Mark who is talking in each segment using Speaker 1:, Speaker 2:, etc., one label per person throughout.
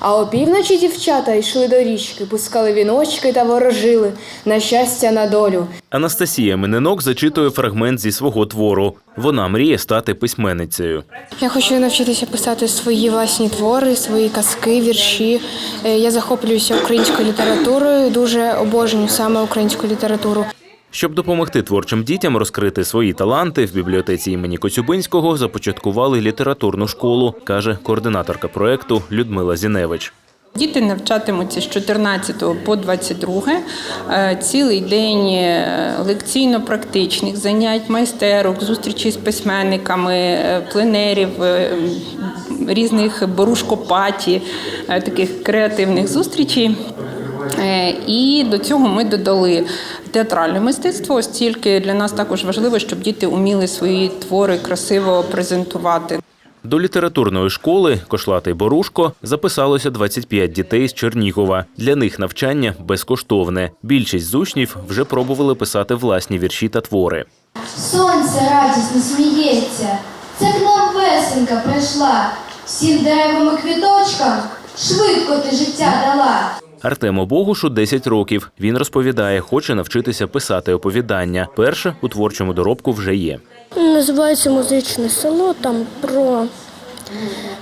Speaker 1: А опівночі дівчата йшли до річки, пускали віночки та ворожили на щастя на долю.
Speaker 2: Анастасія Мининок зачитує фрагмент зі свого твору. Вона мріє стати письменницею.
Speaker 1: Я хочу навчитися писати свої власні твори, свої казки, вірші. Е, Я захоплююся українською літературою, дуже обожнюю саме українську літературу.
Speaker 2: Щоб допомогти творчим дітям розкрити свої таланти, в бібліотеці імені Коцюбинського започаткували літературну школу, каже координаторка проекту Людмила Зіневич.
Speaker 3: Діти навчатимуться з 14 по 22, е, цілий день е, лекційно-практичних занять, майстерок, зустрічей з письменниками, е, пленерів, різних борушкопаті, таких креативних зустрічей. Е, І до цього ми додали театральне мистецтво, оскільки для нас також важливо, щоб діти уміли свої твори красиво презентувати.
Speaker 2: До літературної школи Кошлатий Борушко записалося 25 дітей з Чернігова. Для них навчання безкоштовне. Більшість з учнів вже пробували писати власні вірші та твори.
Speaker 4: Сонце радісно сміється, це к нам весенька прийшла, всім деревам і квіточкам швидко ти життя дала.
Speaker 2: Артему Богушу 10 років. Він розповідає, хоче навчитися писати оповідання. Перше у творчому доробку вже є.
Speaker 5: Називається музичне село там про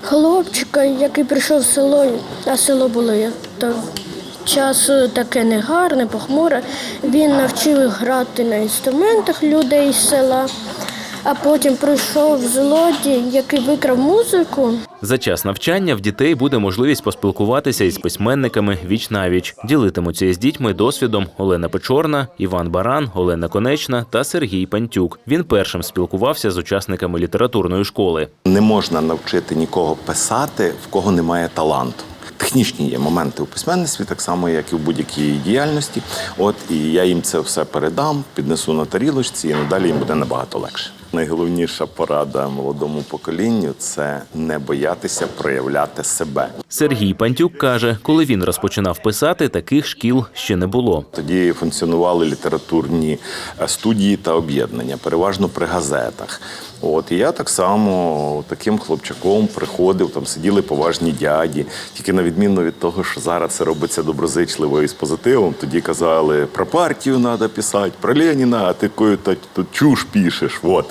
Speaker 5: хлопчика, який прийшов в село, а село було як то час таке негарне, похмуре. Він навчив грати на інструментах людей з села, а потім прийшов злодій, який викрав музику.
Speaker 2: За час навчання в дітей буде можливість поспілкуватися із письменниками віч навіч. Ділитимуться із дітьми досвідом Олена Печорна, Іван Баран, Олена Конечна та Сергій Пантюк. Він першим спілкувався з учасниками літературної школи.
Speaker 6: Не можна навчити нікого писати, в кого немає таланту. Технічні є моменти у письменництві, так само, як і в будь-якій діяльності. От і я їм це все передам, піднесу на тарілочці, і надалі їм буде набагато легше. Найголовніша порада молодому поколінню це не боятися проявляти себе.
Speaker 2: Сергій Пантюк каже, коли він розпочинав писати, таких шкіл ще не було.
Speaker 6: Тоді функціонували літературні е, студії та об'єднання, переважно при газетах. От і я так само таким хлопчаком приходив, там сиділи поважні дяді. Тільки на відміну від того, що зараз це робиться доброзичливо і з позитивом, тоді казали про партію треба писати, про Леніна, а ти та, то чуш пишеш. От.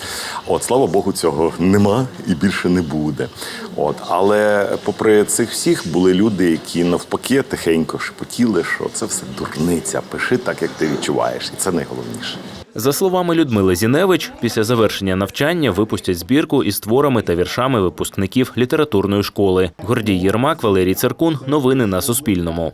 Speaker 6: От слава Богу, цього нема і більше не буде. От, але попри цих всіх були люди, які навпаки тихенько шепотіли, що це все дурниця. Пиши так, як ти відчуваєш, і це найголовніше.
Speaker 2: За словами Людмили Зіневич, після завершення навчання випустять збірку із творами та віршами випускників літературної школи. Гордій Єрмак, Валерій Циркун. Новини на Суспільному.